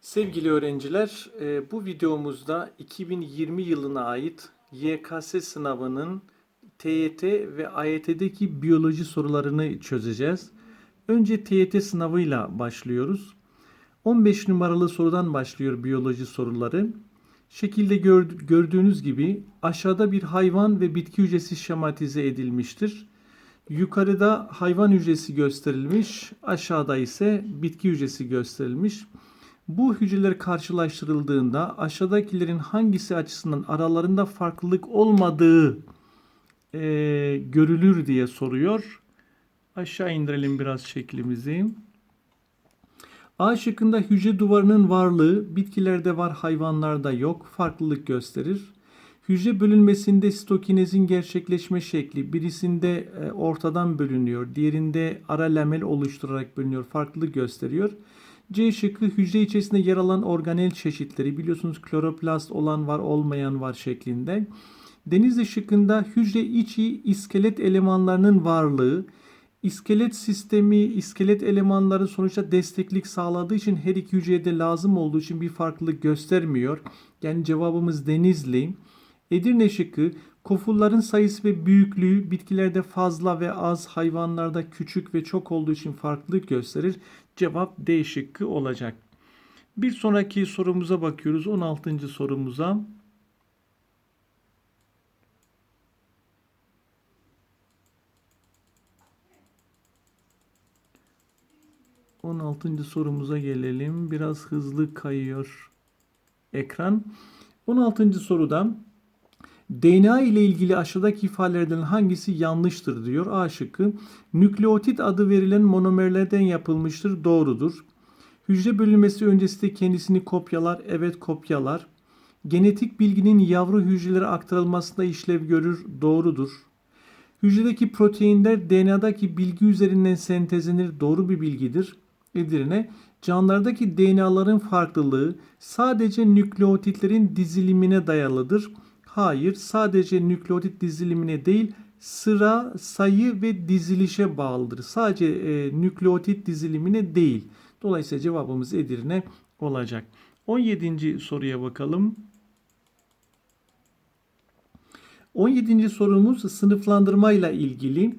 Sevgili öğrenciler, e, bu videomuzda 2020 yılına ait YKS sınavının TYT ve AYT'deki biyoloji sorularını çözeceğiz. Önce TYT sınavıyla başlıyoruz. 15 numaralı sorudan başlıyor biyoloji soruları. Şekilde gör- gördüğünüz gibi aşağıda bir hayvan ve bitki hücresi şematize edilmiştir. Yukarıda hayvan hücresi gösterilmiş, aşağıda ise bitki hücresi gösterilmiş. Bu hücreler karşılaştırıldığında aşağıdakilerin hangisi açısından aralarında farklılık olmadığı eee, görülür diye soruyor. Aşağı indirelim biraz şeklimizi. A şıkkında hücre duvarının varlığı bitkilerde var hayvanlarda yok farklılık gösterir. Hücre bölünmesinde sitokinezin gerçekleşme şekli birisinde e, ortadan bölünüyor, diğerinde ara lamel oluşturarak bölünüyor, farklılık gösteriyor. C şıkkı hücre içerisinde yer alan organel çeşitleri biliyorsunuz kloroplast olan var olmayan var şeklinde. Denizli şıkkında hücre içi iskelet elemanlarının varlığı, iskelet sistemi, iskelet elemanları sonuçta desteklik sağladığı için her iki hücreye de lazım olduğu için bir farklılık göstermiyor. Yani cevabımız Denizli. Edirne şıkkı kofulların sayısı ve büyüklüğü bitkilerde fazla ve az, hayvanlarda küçük ve çok olduğu için farklılık gösterir. Cevap D şıkkı olacak. Bir sonraki sorumuza bakıyoruz. 16. sorumuza. On altıncı sorumuza gelelim. Biraz hızlı kayıyor ekran. 16. soruda DNA ile ilgili aşağıdaki ifadelerden hangisi yanlıştır diyor. A şıkkı. Nükleotit adı verilen monomerlerden yapılmıştır. Doğrudur. Hücre bölünmesi öncesinde kendisini kopyalar. Evet kopyalar. Genetik bilginin yavru hücrelere aktarılmasında işlev görür. Doğrudur. Hücredeki proteinler DNA'daki bilgi üzerinden sentezlenir. Doğru bir bilgidir. Edirne, canlılardaki DNA'ların farklılığı sadece nükleotitlerin dizilimine dayalıdır. Hayır, sadece nükleotit dizilimine değil, sıra, sayı ve dizilişe bağlıdır. Sadece e, nükleotit dizilimine değil. Dolayısıyla cevabımız Edirne olacak. 17. soruya bakalım. 17. sorumuz sınıflandırmayla ilgili.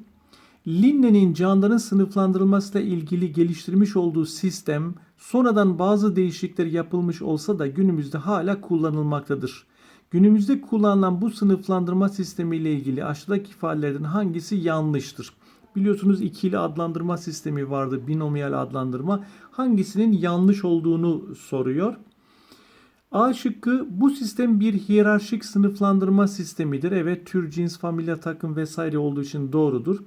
Linne'nin canlıların sınıflandırılmasıyla ilgili geliştirmiş olduğu sistem sonradan bazı değişiklikler yapılmış olsa da günümüzde hala kullanılmaktadır. Günümüzde kullanılan bu sınıflandırma sistemi ile ilgili aşağıdaki ifadelerden hangisi yanlıştır? Biliyorsunuz ikili adlandırma sistemi vardı, binomiyal adlandırma. Hangisinin yanlış olduğunu soruyor. A şıkkı bu sistem bir hiyerarşik sınıflandırma sistemidir. Evet tür, cins, familya, takım vesaire olduğu için doğrudur.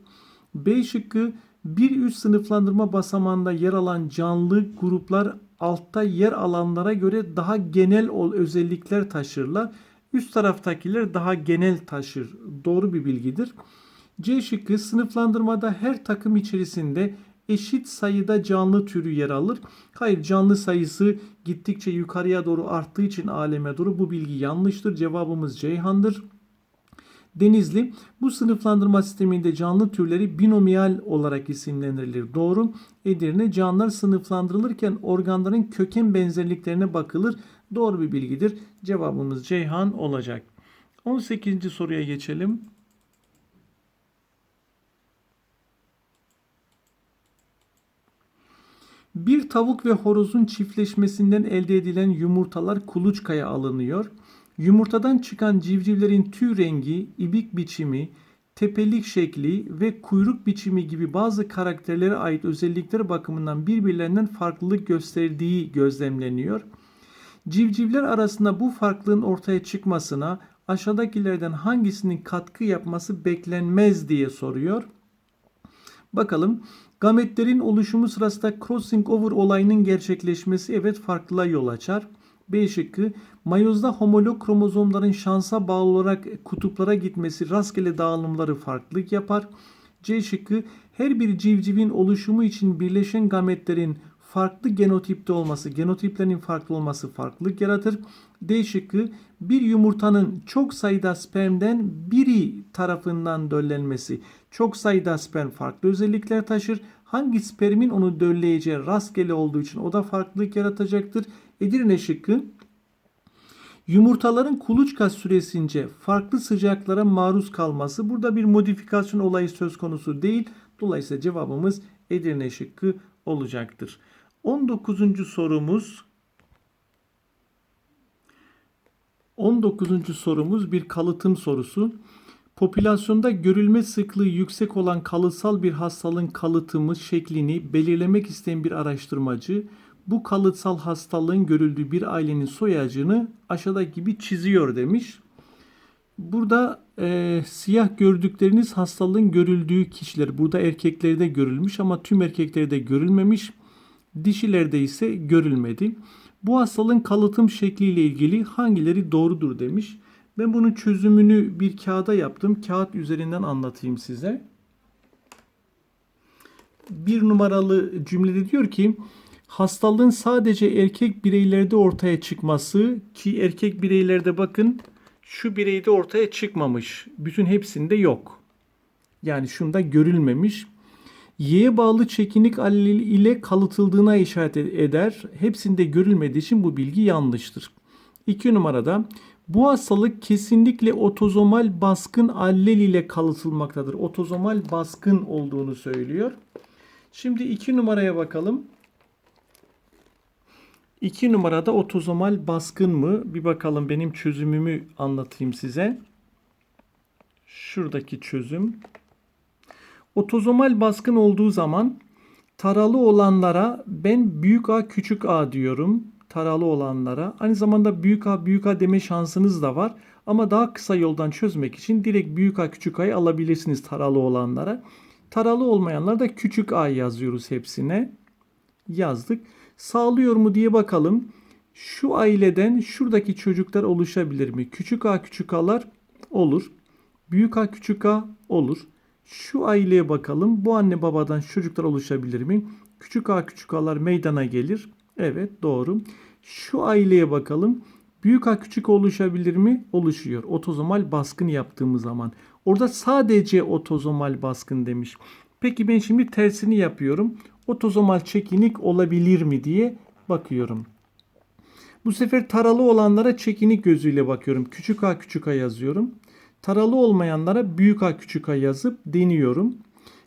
B şıkkı bir üst sınıflandırma basamağında yer alan canlı gruplar altta yer alanlara göre daha genel özellikler taşırlar. Üst taraftakiler daha genel taşır. Doğru bir bilgidir. C şıkkı sınıflandırmada her takım içerisinde eşit sayıda canlı türü yer alır. Hayır canlı sayısı gittikçe yukarıya doğru arttığı için aleme doğru bu bilgi yanlıştır. Cevabımız Ceyhan'dır. Denizli bu sınıflandırma sisteminde canlı türleri binomiyal olarak isimlendirilir. Doğru. Edirne canlılar sınıflandırılırken organların köken benzerliklerine bakılır. Doğru bir bilgidir. Cevabımız Ceyhan olacak. 18. soruya geçelim. Bir tavuk ve horozun çiftleşmesinden elde edilen yumurtalar kuluçkaya alınıyor. Yumurtadan çıkan civcivlerin tüy rengi, ibik biçimi, tepelik şekli ve kuyruk biçimi gibi bazı karakterlere ait özellikler bakımından birbirlerinden farklılık gösterdiği gözlemleniyor. Civcivler arasında bu farklılığın ortaya çıkmasına aşağıdakilerden hangisinin katkı yapması beklenmez diye soruyor. Bakalım gametlerin oluşumu sırasında crossing over olayının gerçekleşmesi evet farklılığa yol açar. B şıkkı mayozda homolog kromozomların şansa bağlı olarak kutuplara gitmesi rastgele dağılımları farklılık yapar. C şıkkı her bir civcivin oluşumu için birleşen gametlerin farklı genotipte olması, genotiplerin farklı olması farklılık yaratır. D bir yumurtanın çok sayıda spermden biri tarafından döllenmesi. Çok sayıda sperm farklı özellikler taşır. Hangi spermin onu dölleyeceği rastgele olduğu için o da farklılık yaratacaktır. Edirne şıkkı Yumurtaların kuluçka süresince farklı sıcaklara maruz kalması burada bir modifikasyon olayı söz konusu değil. Dolayısıyla cevabımız Edirne şıkkı olacaktır. 19. sorumuz 19. sorumuz bir kalıtım sorusu. Popülasyonda görülme sıklığı yüksek olan kalıtsal bir hastalığın kalıtımı şeklini belirlemek isteyen bir araştırmacı bu kalıtsal hastalığın görüldüğü bir ailenin soy ağacını aşağıdaki gibi çiziyor demiş. Burada e, siyah gördükleriniz hastalığın görüldüğü kişiler. Burada erkeklerde görülmüş ama tüm erkeklerde görülmemiş. Dişilerde ise görülmedi. Bu hastalığın kalıtım şekliyle ilgili hangileri doğrudur demiş. Ben bunun çözümünü bir kağıda yaptım. Kağıt üzerinden anlatayım size. Bir numaralı cümlede diyor ki hastalığın sadece erkek bireylerde ortaya çıkması ki erkek bireylerde bakın şu bireyde ortaya çıkmamış. Bütün hepsinde yok. Yani şunda görülmemiş. Y'ye bağlı çekinik allel ile kalıtıldığına işaret eder. Hepsinde görülmediği için bu bilgi yanlıştır. 2 numarada bu hastalık kesinlikle otozomal baskın allel ile kalıtılmaktadır. Otozomal baskın olduğunu söylüyor. Şimdi 2 numaraya bakalım. 2 numarada otozomal baskın mı? Bir bakalım benim çözümümü anlatayım size. Şuradaki çözüm. Otozomal baskın olduğu zaman taralı olanlara ben büyük A küçük A diyorum. Taralı olanlara. Aynı zamanda büyük A büyük A deme şansınız da var. Ama daha kısa yoldan çözmek için direkt büyük A küçük A'yı alabilirsiniz taralı olanlara. Taralı olmayanlar da küçük A yazıyoruz hepsine. Yazdık. Sağlıyor mu diye bakalım. Şu aileden şuradaki çocuklar oluşabilir mi? Küçük A küçük A'lar olur. Büyük A küçük A olur. Şu aileye bakalım. Bu anne babadan çocuklar oluşabilir mi? Küçük A küçük A'lar meydana gelir. Evet doğru. Şu aileye bakalım. Büyük A küçük oluşabilir mi? Oluşuyor. Otozomal baskın yaptığımız zaman. Orada sadece otozomal baskın demiş. Peki ben şimdi tersini yapıyorum. Otozomal çekinik olabilir mi diye bakıyorum. Bu sefer taralı olanlara çekinik gözüyle bakıyorum. Küçük a küçük a yazıyorum. Taralı olmayanlara büyük a küçük a yazıp deniyorum.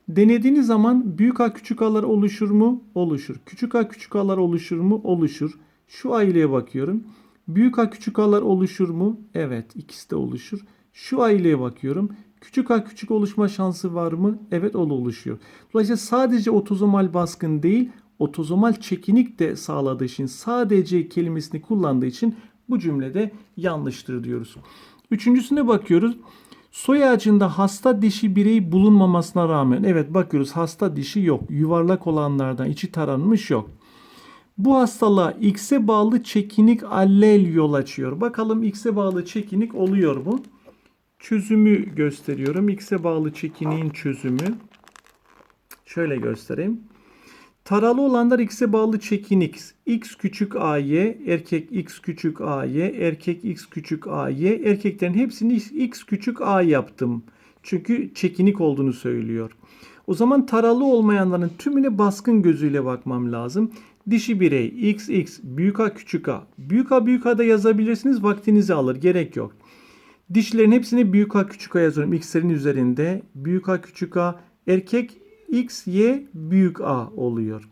Denediğiniz zaman büyük a küçük a'lar oluşur mu? Oluşur. Küçük a küçük a'lar oluşur mu? Oluşur. Şu aileye bakıyorum. Büyük a küçük a'lar oluşur mu? Evet ikisi de oluşur. Şu aileye bakıyorum. Küçük a küçük oluşma şansı var mı? Evet o oluşuyor. Dolayısıyla sadece otozomal baskın değil, otozomal çekinik de sağladığı için sadece kelimesini kullandığı için bu cümlede yanlıştır diyoruz. Üçüncüsüne bakıyoruz. Soy ağacında hasta dişi birey bulunmamasına rağmen evet bakıyoruz hasta dişi yok. Yuvarlak olanlardan içi taranmış yok. Bu hastalığa X'e bağlı çekinik allel yol açıyor. Bakalım X'e bağlı çekinik oluyor mu? Çözümü gösteriyorum. X'e bağlı çekiniğin çözümü. Şöyle göstereyim. Taralı olanlar x'e bağlı çekinik. x küçük a'y, erkek x küçük a'y, erkek x küçük a'y. Erkeklerin hepsini x küçük a yaptım. Çünkü çekinik olduğunu söylüyor. O zaman taralı olmayanların tümüne baskın gözüyle bakmam lazım. Dişi birey x x büyük a küçük a. Büyük a büyük a da yazabilirsiniz vaktinizi alır gerek yok. Dişlerin hepsini büyük A küçük A yazıyorum. X'lerin üzerinde. Büyük A küçük A. Erkek X, Y büyük A oluyor.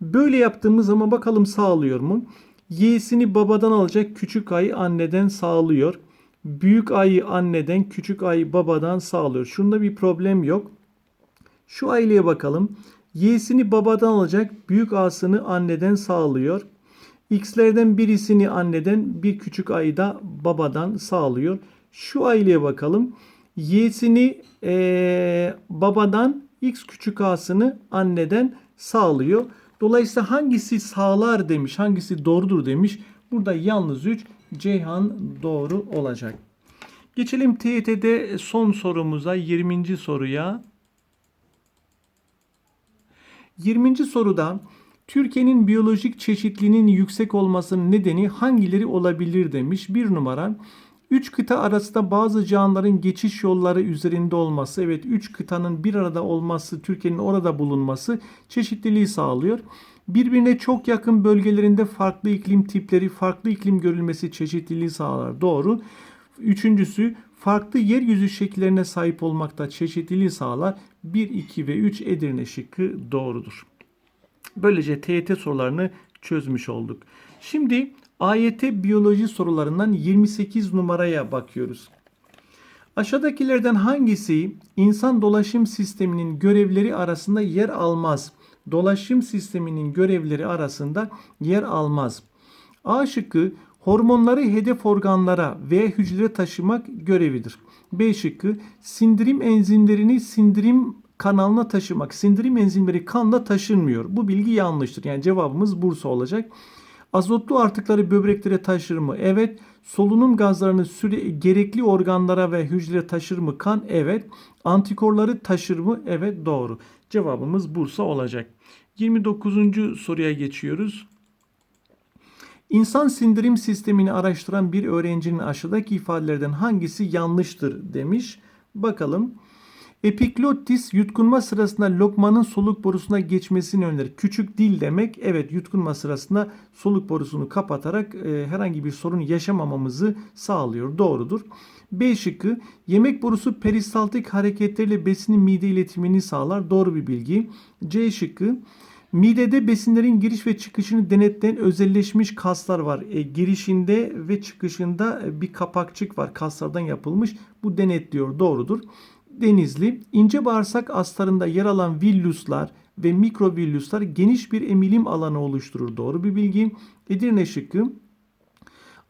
Böyle yaptığımız zaman bakalım sağlıyor mu? Y'sini babadan alacak küçük A'yı anneden sağlıyor. Büyük A'yı anneden küçük A'yı babadan sağlıyor. Şunda bir problem yok. Şu aileye bakalım. Y'sini babadan alacak büyük A'sını anneden sağlıyor. X'lerden birisini anneden bir küçük A'yı da babadan sağlıyor. Şu aileye bakalım. Y'sini e, babadan x küçük a'sını anneden sağlıyor. Dolayısıyla hangisi sağlar demiş, hangisi doğrudur demiş. Burada yalnız 3 Ceyhan doğru olacak. Geçelim TYT'de son sorumuza 20. soruya. 20. soruda Türkiye'nin biyolojik çeşitliliğinin yüksek olmasının nedeni hangileri olabilir demiş. Bir numara Üç kıta arasında bazı canlıların geçiş yolları üzerinde olması, evet üç kıtanın bir arada olması, Türkiye'nin orada bulunması çeşitliliği sağlıyor. Birbirine çok yakın bölgelerinde farklı iklim tipleri, farklı iklim görülmesi çeşitliliği sağlar. Doğru. Üçüncüsü farklı yeryüzü şekillerine sahip olmakta çeşitliliği sağlar. 1, 2 ve 3 Edirne şıkkı doğrudur. Böylece TYT sorularını çözmüş olduk. Şimdi AYT biyoloji sorularından 28 numaraya bakıyoruz. Aşağıdakilerden hangisi insan dolaşım sisteminin görevleri arasında yer almaz? Dolaşım sisteminin görevleri arasında yer almaz. A şıkkı hormonları hedef organlara veya hücrelere taşımak görevidir. B şıkkı sindirim enzimlerini sindirim kanalına taşımak. Sindirim enzimleri kanla taşınmıyor. Bu bilgi yanlıştır. Yani cevabımız Bursa olacak. Azotlu artıkları böbreklere taşır mı? Evet. Solunum gazlarını süre gerekli organlara ve hücrelere taşır mı kan? Evet. Antikorları taşır mı? Evet doğru. Cevabımız Bursa olacak. 29. soruya geçiyoruz. İnsan sindirim sistemini araştıran bir öğrencinin aşağıdaki ifadelerden hangisi yanlıştır demiş. Bakalım. Epiglottis yutkunma sırasında lokmanın soluk borusuna geçmesini önerir. Küçük dil demek evet yutkunma sırasında soluk borusunu kapatarak e, herhangi bir sorun yaşamamamızı sağlıyor. Doğrudur. B şıkkı yemek borusu peristaltik hareketleriyle besinin mide iletimini sağlar. Doğru bir bilgi. C şıkkı Midede besinlerin giriş ve çıkışını denetleyen özelleşmiş kaslar var. E, girişinde ve çıkışında bir kapakçık var. Kaslardan yapılmış. Bu denetliyor. Doğrudur. Denizli, ince bağırsak astarında yer alan villuslar ve mikrovilluslar geniş bir emilim alanı oluşturur. Doğru bir bilgi. Edirne şıkkı.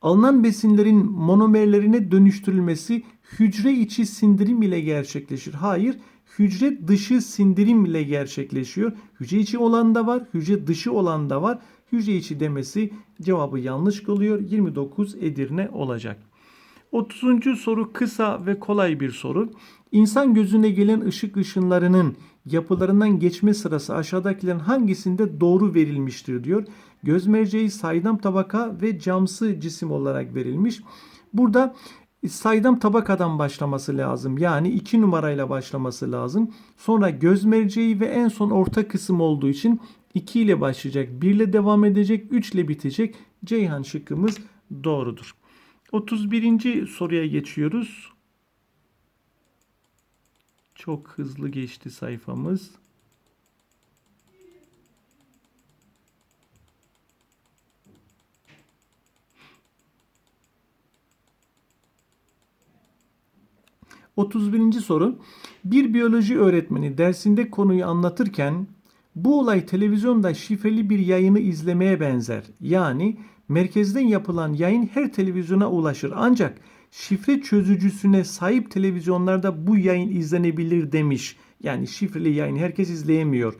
Alınan besinlerin monomerlerine dönüştürülmesi hücre içi sindirim ile gerçekleşir. Hayır, hücre dışı sindirim ile gerçekleşiyor. Hücre içi olan da var, hücre dışı olan da var. Hücre içi demesi cevabı yanlış kılıyor. 29 Edirne olacak. 30. soru kısa ve kolay bir soru. İnsan gözüne gelen ışık ışınlarının yapılarından geçme sırası aşağıdakilerin hangisinde doğru verilmiştir diyor. Göz merceği saydam tabaka ve camsı cisim olarak verilmiş. Burada saydam tabakadan başlaması lazım. Yani 2 numarayla başlaması lazım. Sonra göz merceği ve en son orta kısım olduğu için 2 ile başlayacak. 1 ile devam edecek. 3 ile bitecek. Ceyhan şıkkımız doğrudur. 31. soruya geçiyoruz. Çok hızlı geçti sayfamız. Otuz birinci soru. Bir biyoloji öğretmeni dersinde konuyu anlatırken bu olay televizyonda şifreli bir yayını izlemeye benzer. Yani merkezden yapılan yayın her televizyona ulaşır. Ancak şifre çözücüsüne sahip televizyonlarda bu yayın izlenebilir demiş. Yani şifreli yayın herkes izleyemiyor.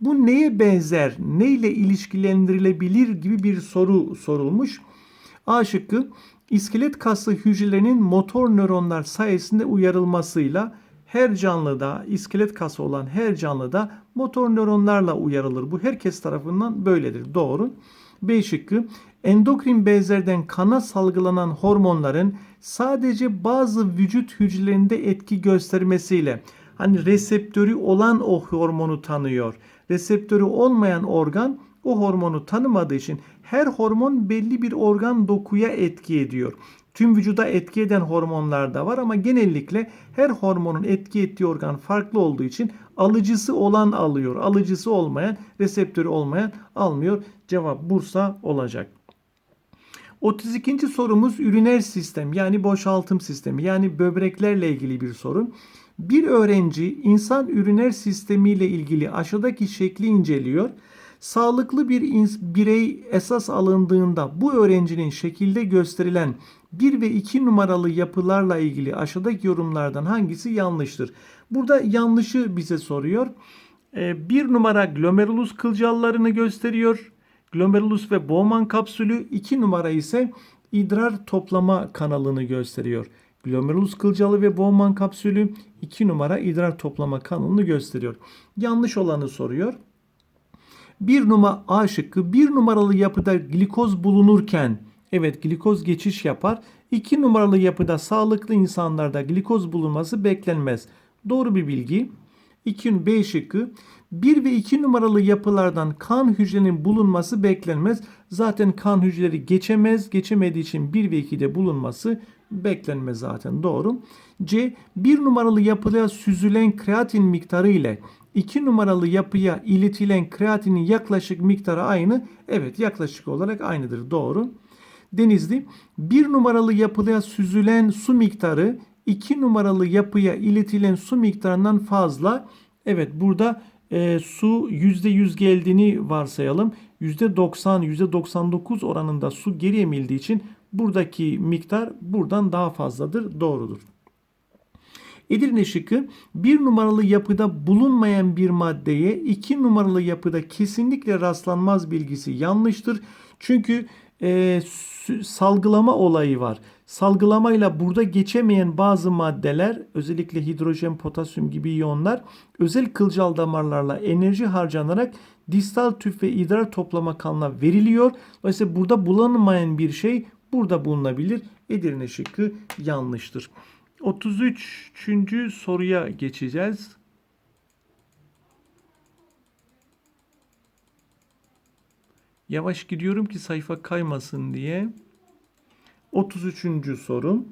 Bu neye benzer, neyle ilişkilendirilebilir gibi bir soru sorulmuş. A şıkkı iskelet kası hücrelerinin motor nöronlar sayesinde uyarılmasıyla her canlıda iskelet kası olan her canlıda motor nöronlarla uyarılır. Bu herkes tarafından böyledir. Doğru. B şıkkı endokrin bezlerden kana salgılanan hormonların sadece bazı vücut hücrelerinde etki göstermesiyle hani reseptörü olan o hormonu tanıyor. Reseptörü olmayan organ o hormonu tanımadığı için her hormon belli bir organ dokuya etki ediyor. Tüm vücuda etki eden hormonlar da var ama genellikle her hormonun etki ettiği organ farklı olduğu için alıcısı olan alıyor. Alıcısı olmayan, reseptörü olmayan almıyor. Cevap Bursa olacak. 32. sorumuz üriner sistem yani boşaltım sistemi yani böbreklerle ilgili bir soru. Bir öğrenci insan üriner sistemi ile ilgili aşağıdaki şekli inceliyor. Sağlıklı bir birey esas alındığında bu öğrencinin şekilde gösterilen 1 ve 2 numaralı yapılarla ilgili aşağıdaki yorumlardan hangisi yanlıştır? Burada yanlışı bize soruyor. 1 ee, numara glomerulus kılcallarını gösteriyor. Glomerulus ve Bowman kapsülü 2 numara ise idrar toplama kanalını gösteriyor. Glomerulus kılcalı ve Bowman kapsülü 2 numara idrar toplama kanalını gösteriyor. Yanlış olanı soruyor. 1 numara A şıkkı 1 numaralı yapıda glikoz bulunurken Evet glikoz geçiş yapar. 2 numaralı yapıda sağlıklı insanlarda glikoz bulunması beklenmez. Doğru bir bilgi. 2 B şıkkı. 1 ve 2 numaralı yapılardan kan hücrenin bulunması beklenmez. Zaten kan hücreleri geçemez. Geçemediği için 1 ve 2'de bulunması beklenmez zaten. Doğru. C. 1 numaralı yapıya süzülen kreatin miktarı ile 2 numaralı yapıya iletilen kreatinin yaklaşık miktarı aynı. Evet yaklaşık olarak aynıdır. Doğru. Denizli 1 numaralı yapıya süzülen su miktarı 2 numaralı yapıya iletilen su miktarından fazla. Evet burada e, su %100 geldiğini varsayalım. %90, %99 oranında su geri emildiği için buradaki miktar buradan daha fazladır. Doğrudur. Edirne şıkkı bir numaralı yapıda bulunmayan bir maddeye iki numaralı yapıda kesinlikle rastlanmaz bilgisi yanlıştır. Çünkü e, salgılama olayı var. Salgılamayla burada geçemeyen bazı maddeler özellikle hidrojen, potasyum gibi iyonlar özel kılcal damarlarla enerji harcanarak distal tüp ve idrar toplama kanına veriliyor. Dolayısıyla burada bulunmayan bir şey burada bulunabilir. Edirne şıkkı yanlıştır. 33. soruya geçeceğiz. Yavaş gidiyorum ki sayfa kaymasın diye. 33. soru.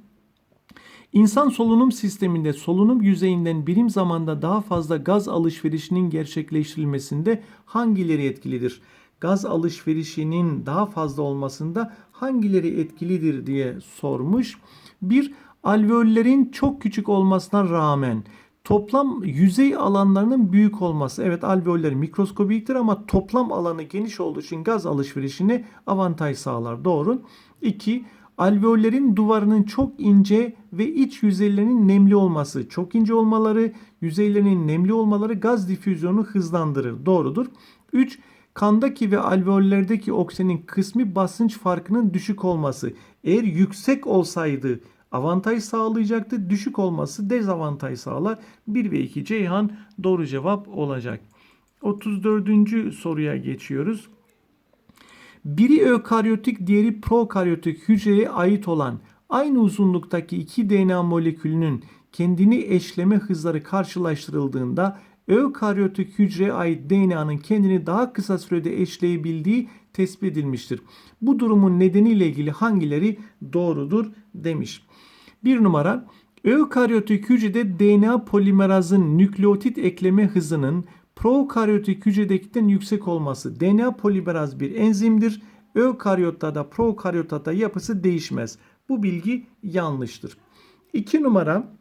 İnsan solunum sisteminde solunum yüzeyinden birim zamanda daha fazla gaz alışverişinin gerçekleştirilmesinde hangileri etkilidir? Gaz alışverişinin daha fazla olmasında hangileri etkilidir diye sormuş. Bir, alveollerin çok küçük olmasına rağmen toplam yüzey alanlarının büyük olması. Evet alveoller mikroskobiktir ama toplam alanı geniş olduğu için gaz alışverişine avantaj sağlar. Doğru. 2. Alveollerin duvarının çok ince ve iç yüzeylerinin nemli olması. Çok ince olmaları, yüzeylerinin nemli olmaları gaz difüzyonu hızlandırır. Doğrudur. 3. Kandaki ve alveollerdeki oksijenin kısmi basınç farkının düşük olması. Eğer yüksek olsaydı avantaj sağlayacaktı. Düşük olması dezavantaj sağlar. 1 ve 2 Ceyhan doğru cevap olacak. 34. soruya geçiyoruz. Biri ökaryotik, diğeri prokaryotik hücreye ait olan aynı uzunluktaki iki DNA molekülünün kendini eşleme hızları karşılaştırıldığında ökaryotik hücreye ait DNA'nın kendini daha kısa sürede eşleyebildiği tespit edilmiştir. Bu durumun nedeniyle ilgili hangileri doğrudur demiş. Bir numara Ökaryotik hücrede DNA polimerazın nükleotit ekleme hızının prokaryotik hücredekinden yüksek olması. DNA polimeraz bir enzimdir. Ökaryotta da prokaryotta da yapısı değişmez. Bu bilgi yanlıştır. 2 numara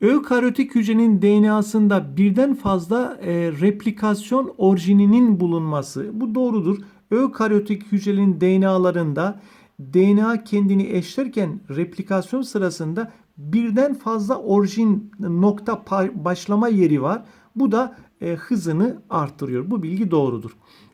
Ökaryotik hücrenin DNA'sında birden fazla e, replikasyon orijininin bulunması. Bu doğrudur. Ökaryotik hücrenin DNA'larında DNA kendini eşlerken replikasyon sırasında birden fazla orijin nokta başlama yeri var. Bu da e, hızını arttırıyor. Bu bilgi doğrudur.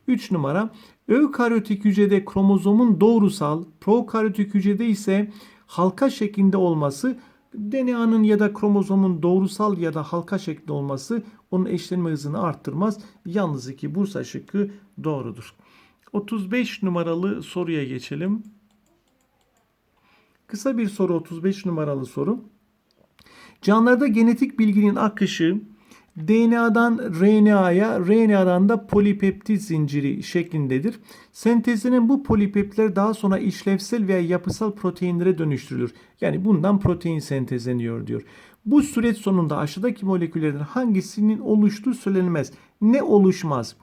3 numara ökaryotik hücrede kromozomun doğrusal, prokaryotik hücrede ise halka şeklinde olması DNA'nın ya da kromozomun doğrusal ya da halka şeklinde olması onun eşlenme hızını arttırmaz. Yalnız ki Bursa şıkkı doğrudur. 35 numaralı soruya geçelim. Kısa bir soru 35 numaralı soru. Canlılarda genetik bilginin akışı DNA'dan RNA'ya, RNA'dan da polipeptit zinciri şeklindedir. Sentezlenen bu polipeptitler daha sonra işlevsel veya yapısal proteinlere dönüştürülür. Yani bundan protein sentezleniyor diyor. Bu süreç sonunda aşağıdaki moleküllerden hangisinin oluştuğu söylenmez. Ne oluşmaz?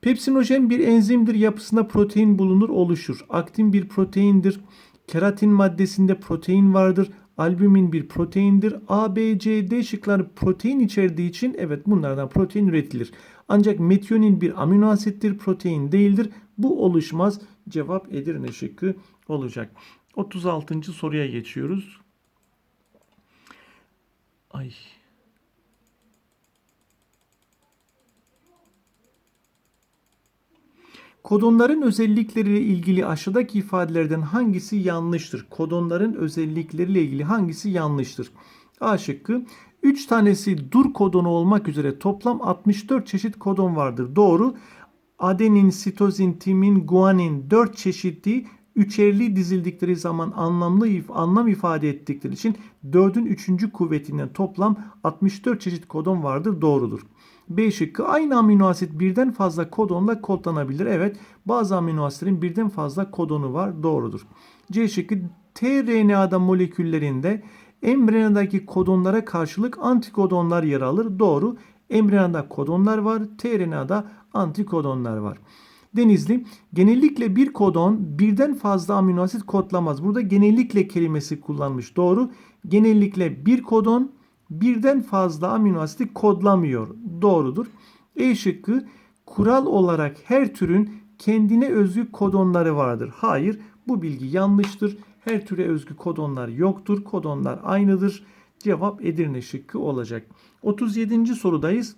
Pepsinojen bir enzimdir. Yapısında protein bulunur, oluşur. Aktin bir proteindir. Keratin maddesinde protein vardır. Albümin bir proteindir. A, B, C, D şıkları protein içerdiği için evet bunlardan protein üretilir. Ancak metionin bir amino asittir, protein değildir. Bu oluşmaz. Cevap Edirne şıkkı olacak. 36. soruya geçiyoruz. Ay Kodonların özellikleriyle ilgili aşağıdaki ifadelerden hangisi yanlıştır? Kodonların özellikleriyle ilgili hangisi yanlıştır? A şıkkı 3 tanesi dur kodonu olmak üzere toplam 64 çeşit kodon vardır. Doğru. Adenin, sitozin, timin, guanin 4 çeşitli üçerli dizildikleri zaman anlamlı anlam ifade ettikleri için 4'ün 3. kuvvetinden toplam 64 çeşit kodon vardır. Doğrudur. B şıkkı aynı amino asit birden fazla kodonla kodlanabilir. Evet bazı amino asitlerin birden fazla kodonu var. Doğrudur. C şıkkı tRNA'da moleküllerinde embriyodaki kodonlara karşılık antikodonlar yer alır. Doğru. Embriyonda kodonlar var. tRNA'da antikodonlar var. Denizli genellikle bir kodon birden fazla amino asit kodlamaz. Burada genellikle kelimesi kullanmış. Doğru. Genellikle bir kodon birden fazla amino asiti kodlamıyor. Doğrudur. E şıkkı kural olarak her türün kendine özgü kodonları vardır. Hayır bu bilgi yanlıştır. Her türe özgü kodonlar yoktur. Kodonlar aynıdır. Cevap Edirne şıkkı olacak. 37. sorudayız.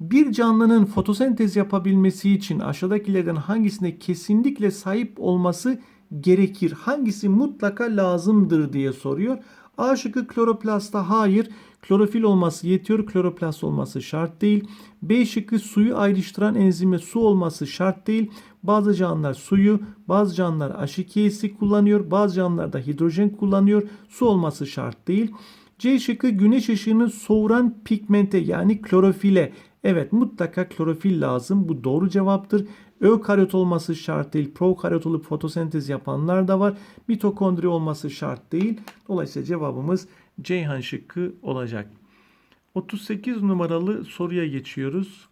Bir canlının fotosentez yapabilmesi için aşağıdakilerden hangisine kesinlikle sahip olması gerekir? Hangisi mutlaka lazımdır diye soruyor. A şıkkı kloroplastta hayır. Klorofil olması yetiyor. Kloroplast olması şart değil. B şıkkı suyu ayrıştıran enzime su olması şart değil. Bazı canlılar suyu, bazı canlılar H2S'i kullanıyor. Bazı canlılar da hidrojen kullanıyor. Su olması şart değil. C şıkkı güneş ışığını soğuran pigmente yani klorofile. Evet mutlaka klorofil lazım. Bu doğru cevaptır. Ökaryot olması şart değil. Prokaryot olup fotosentez yapanlar da var. Mitokondri olması şart değil. Dolayısıyla cevabımız Ceyhan şıkkı olacak. 38 numaralı soruya geçiyoruz.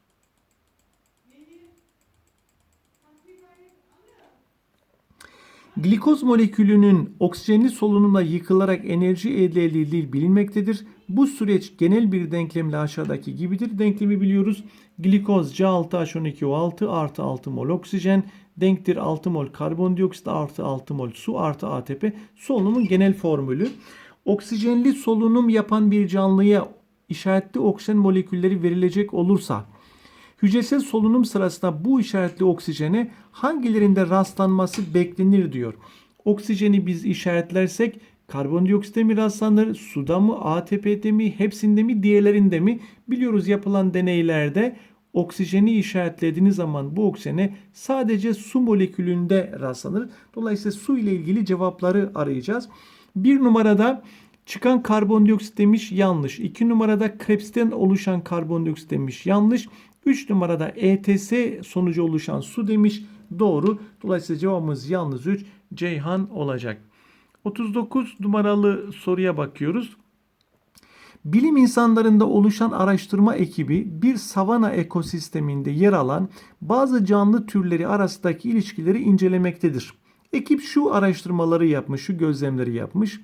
Glikoz molekülünün oksijenli solunumla yıkılarak enerji elde edildiği bilinmektedir. Bu süreç genel bir denklemle aşağıdaki gibidir. Denklemi biliyoruz. Glikoz C6H12O6 artı 6 mol oksijen denktir 6 mol karbondioksit artı 6 mol su artı ATP. Solunumun genel formülü. Oksijenli solunum yapan bir canlıya işaretli oksijen molekülleri verilecek olursa Hücresel solunum sırasında bu işaretli oksijene hangilerinde rastlanması beklenir diyor. Oksijeni biz işaretlersek karbondioksitte mi rastlanır, suda mı, ATP'de mi, hepsinde mi, diğerlerinde mi? Biliyoruz yapılan deneylerde oksijeni işaretlediğiniz zaman bu oksijene sadece su molekülünde rastlanır. Dolayısıyla su ile ilgili cevapları arayacağız. Bir numarada çıkan karbondioksit demiş yanlış. İki numarada Krebs'ten oluşan karbondioksit demiş yanlış. 3 numarada ETS sonucu oluşan su demiş. Doğru. Dolayısıyla cevabımız yalnız 3 Ceyhan olacak. 39 numaralı soruya bakıyoruz. Bilim insanlarında oluşan araştırma ekibi bir savana ekosisteminde yer alan bazı canlı türleri arasındaki ilişkileri incelemektedir. Ekip şu araştırmaları yapmış, şu gözlemleri yapmış.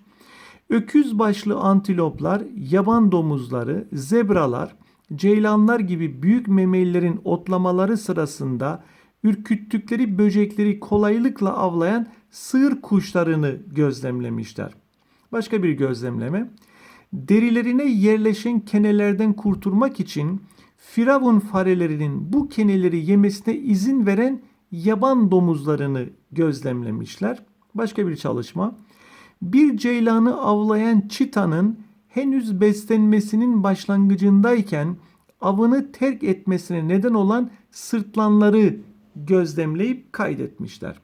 Öküz başlı antiloplar, yaban domuzları, zebralar, ceylanlar gibi büyük memelilerin otlamaları sırasında ürküttükleri böcekleri kolaylıkla avlayan sığır kuşlarını gözlemlemişler. Başka bir gözlemleme. Derilerine yerleşen kenelerden kurtulmak için firavun farelerinin bu keneleri yemesine izin veren yaban domuzlarını gözlemlemişler. Başka bir çalışma. Bir ceylanı avlayan çitanın henüz beslenmesinin başlangıcındayken avını terk etmesine neden olan sırtlanları gözlemleyip kaydetmişler.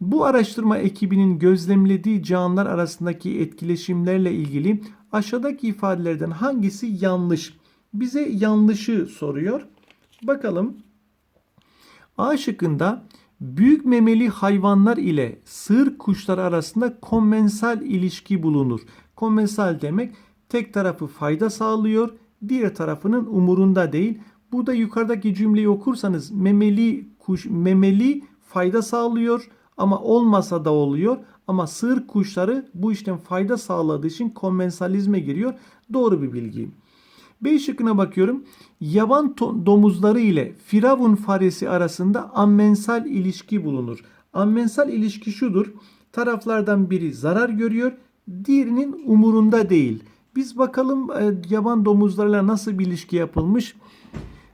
Bu araştırma ekibinin gözlemlediği canlılar arasındaki etkileşimlerle ilgili aşağıdaki ifadelerden hangisi yanlış? Bize yanlışı soruyor. Bakalım. A şıkkında büyük memeli hayvanlar ile sığır kuşları arasında komensal ilişki bulunur. Komensal demek tek tarafı fayda sağlıyor, diğer tarafının umurunda değil. Burada yukarıdaki cümleyi okursanız memeli kuş memeli fayda sağlıyor ama olmasa da oluyor. Ama sığır kuşları bu işten fayda sağladığı için komensalizme giriyor. Doğru bir bilgi. B şıkkına bakıyorum. Yaban domuzları ile firavun faresi arasında ammensal ilişki bulunur. Ammensal ilişki şudur. Taraflardan biri zarar görüyor, diğerinin umurunda değil. Biz bakalım e, yaban domuzlarıyla nasıl bir ilişki yapılmış.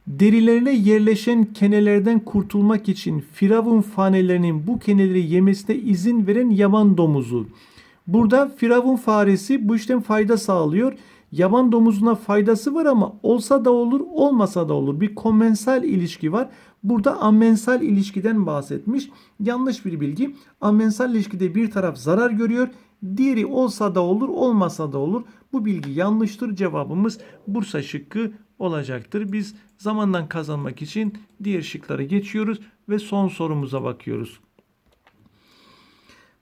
Derilerine yerleşen kenelerden kurtulmak için firavun fanelerinin bu keneleri yemesine izin veren yaban domuzu. Burada firavun faresi bu işten fayda sağlıyor. Yaban domuzuna faydası var ama olsa da olur olmasa da olur. Bir komensal ilişki var. Burada amensal ilişkiden bahsetmiş. Yanlış bir bilgi. Amensal ilişkide bir taraf zarar görüyor. Diğeri olsa da olur, olmasa da olur. Bu bilgi yanlıştır. Cevabımız Bursa şıkkı olacaktır. Biz zamandan kazanmak için diğer şıkları geçiyoruz ve son sorumuza bakıyoruz.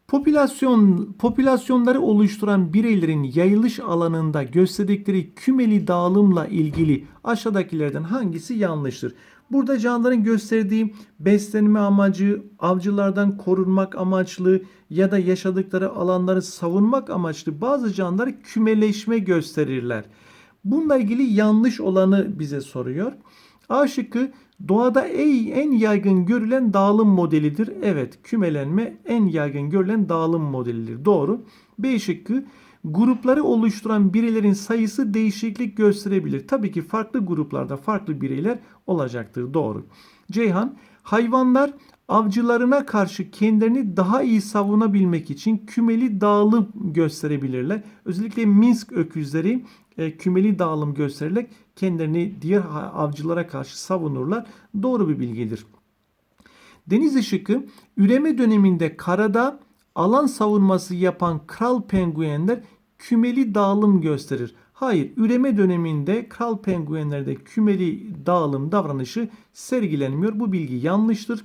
Popülasyon popülasyonları oluşturan bireylerin yayılış alanında gösterdikleri kümeli dağılımla ilgili aşağıdakilerden hangisi yanlıştır? Burada canlıların gösterdiği beslenme amacı, avcılardan korunmak amaçlı ya da yaşadıkları alanları savunmak amaçlı bazı canlılar kümeleşme gösterirler. Bununla ilgili yanlış olanı bize soruyor. A şıkkı doğada en yaygın görülen dağılım modelidir. Evet kümelenme en yaygın görülen dağılım modelidir. Doğru. B şıkkı grupları oluşturan bireylerin sayısı değişiklik gösterebilir. Tabii ki farklı gruplarda farklı bireyler olacaktır. Doğru. Ceyhan hayvanlar avcılarına karşı kendilerini daha iyi savunabilmek için kümeli dağılım gösterebilirler. Özellikle Minsk öküzleri e, kümeli dağılım göstererek kendilerini diğer avcılara karşı savunurlar. Doğru bir bilgidir. Deniz ışıkı üreme döneminde karada alan savunması yapan kral penguenler kümeli dağılım gösterir. Hayır, üreme döneminde kral penguenlerde kümeli dağılım davranışı sergilenmiyor. Bu bilgi yanlıştır.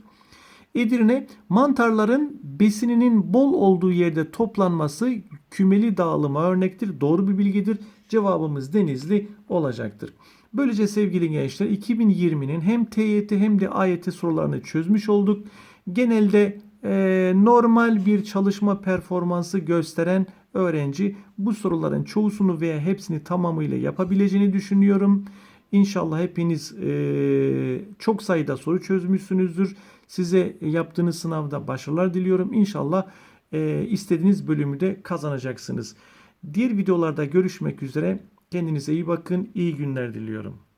Edirne mantarların besininin bol olduğu yerde toplanması kümeli dağılıma örnektir. Doğru bir bilgidir. Cevabımız Denizli olacaktır. Böylece sevgili gençler 2020'nin hem TYT hem de AYT sorularını çözmüş olduk. Genelde e, normal bir çalışma performansı gösteren öğrenci bu soruların çoğusunu veya hepsini tamamıyla yapabileceğini düşünüyorum. İnşallah hepiniz e, çok sayıda soru çözmüşsünüzdür. Size yaptığınız sınavda başarılar diliyorum. İnşallah e, istediğiniz bölümü de kazanacaksınız. Diğer videolarda görüşmek üzere. Kendinize iyi bakın. İyi günler diliyorum.